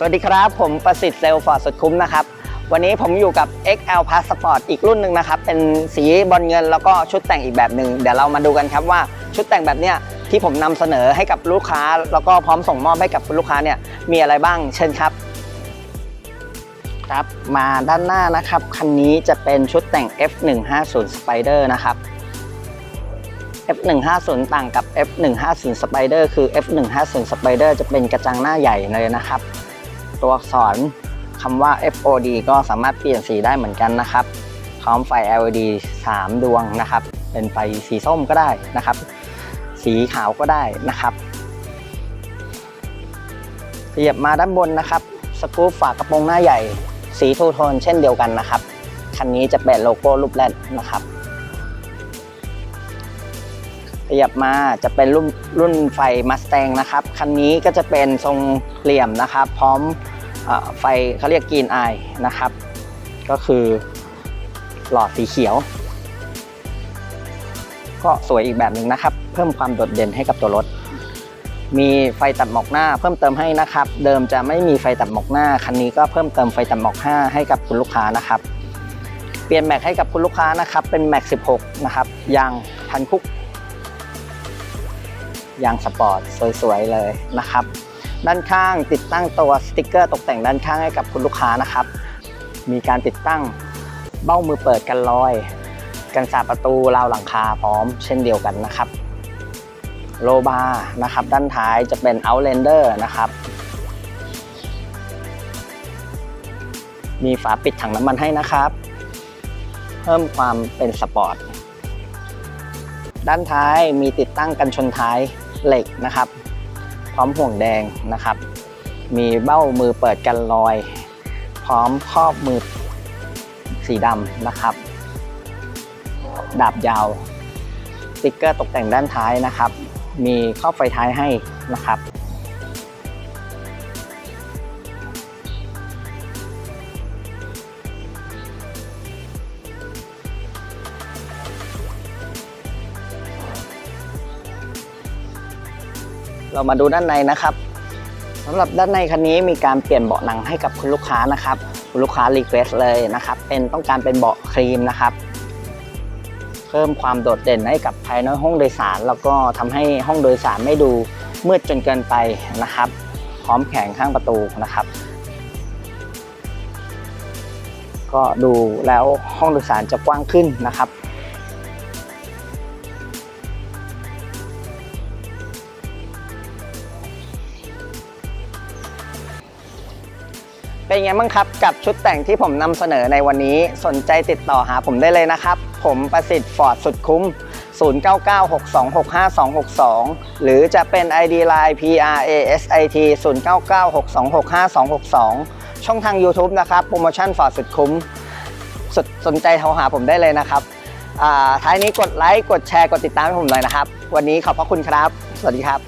สวัสดีครับ ผมประสิทธิ์เซลฟอร์ดสุดคุ้มนะครับ วันนี้ผมอยู่กับ XL Passport อีกรุ่นหนึ่งนะครับ เป็นสีบอลเงินแล้วก็ชุดแต่งอีกแบบหนึ่งเดี๋ยวเรามาดูกันครับว่าชุดแต่งแบบเนี้ยที่ผมนำเสนอให้กับลูกค้า แล้วก็พร้อมส่งมอบให้กับลูกค้าเนี่ยมีอะไรบ้างเชิญครับ ครับมาด้านหน้านะครับ คันนี้จะเป็นชุดแต่ง F150 Spider นะครับ F150 ต่างกับ F150 Spider คือ F150 Spider จะเป็นกระจังหน้าใหญ่เลยนะครับ ตัวอักษรคำว่า FOD ก็สามารถเปลี่ยนสีได้เหมือนกันนะครับพร้อมไฟ LED 3 ดวงนะครับ เป็นไฟสีส้มก็ได้นะครับ สีขาวก็ได้นะครับขยับมาด้านบนนะครับ สกรูปฝากระโปรงหน้าใหญ่ สีทูโทนเช่นเดียวกันนะครับ คันนี้จะเป็นโลโก้รูปแรดนะครับ ขยับมาจะเป็นรุ่นรุ่นไฟมาส t ตงนะครับ คันนี้ก็จะเป็นทรงเหลี่ยมนะครับ พร้อมอไฟเขาเรียกกรีนไอนะครับ ก็คือหลอดสีเขียว ก็สวยอีกแบบหนึ่งนะครับ เพิ่มความโดดเด่นให้กับตัวรถ มีไฟตัดหมอกหน้า เพิ่มเติมให้นะครับ เดิมจะไม่มีไฟตัดหมอกหน้า คันนี้ก็เพิ่มเติมไฟตัดหมอก5ให้กับคุณลูกค้านะครับ เปลี่ยนแม็กให้กับคุณลูกค้านะครับ เป็นแม็ก16 นะครับยางพันคุก ยางสปอร์ตสวยๆเลยนะครับ ด้านข้างติดตั้งตัวสติกเกอร์ตกแต่งด้านข้างให้กับคุณลูกค้านะครับ มีการติดตั้งเบ้ามือเปิดกันลอย กันสาประตูราวหลังคาพร้อมเช่นเดียวกันนะครับโลบาร์นะครับ ด้านท้ายจะเป็น Outlander นะครับ มีฝาปิดถังน้ำมันให้นะครับ เพิ่มความเป็นสปอร์ต ด้านท้ายมีติดตั้งกันชนท้าย เหล็กนะครับ พร้อมห่วงแดงนะครับ มีเบ้ามือเปิดกันรอย พร้อมครอบมือสีดำนะครับ ดาบยาวสติ๊กเกอร์ตกแต่งด้านท้ายนะครับ มีครอบไฟท้ายให้นะครับ เรามาดูด้านในนะครับสำหรับด้านในคันนี้มีการเปลี่ยนเบาะหนังให้กับคุณลูกค้านะครับ คุณลูกค้ารีเควสเลยนะครับ เป็นต้องการเป็นเบาะครีมนะครับ เพิ่มความโดดเด่นให้กับภายในห้องโดยสาร แล้วก็ทำให้ห้องโดยสารไม่ดูมืดจนเกินไปนะครับ พร้อมแผงข้างประตูนะครับ ก็ดูแล้วห้องโดยสารจะกว้างขึ้นนะครับ เป็นไงบ้างครับกับชุดแต่งที่ผมนำเสนอในวันนี้สนใจติดต่อหาผมได้เลยนะครับ ผมประสิทธิ์ฟอร์ดสุดคุ้ม 0996265262 หรือจะเป็น ID Line PRASIT 0996265262 ช่องทาง YouTube นะครับ โปรโมชั่นฟอร์ดสุดคุ้มสนสนใจโทรหาผมได้เลยนะครับท้ายนี้กดไลค์กดแชร์กดติดตามให้ผมหน่อยนะครับ วันนี้ขอบพระคุณครับ สวัสดีครับ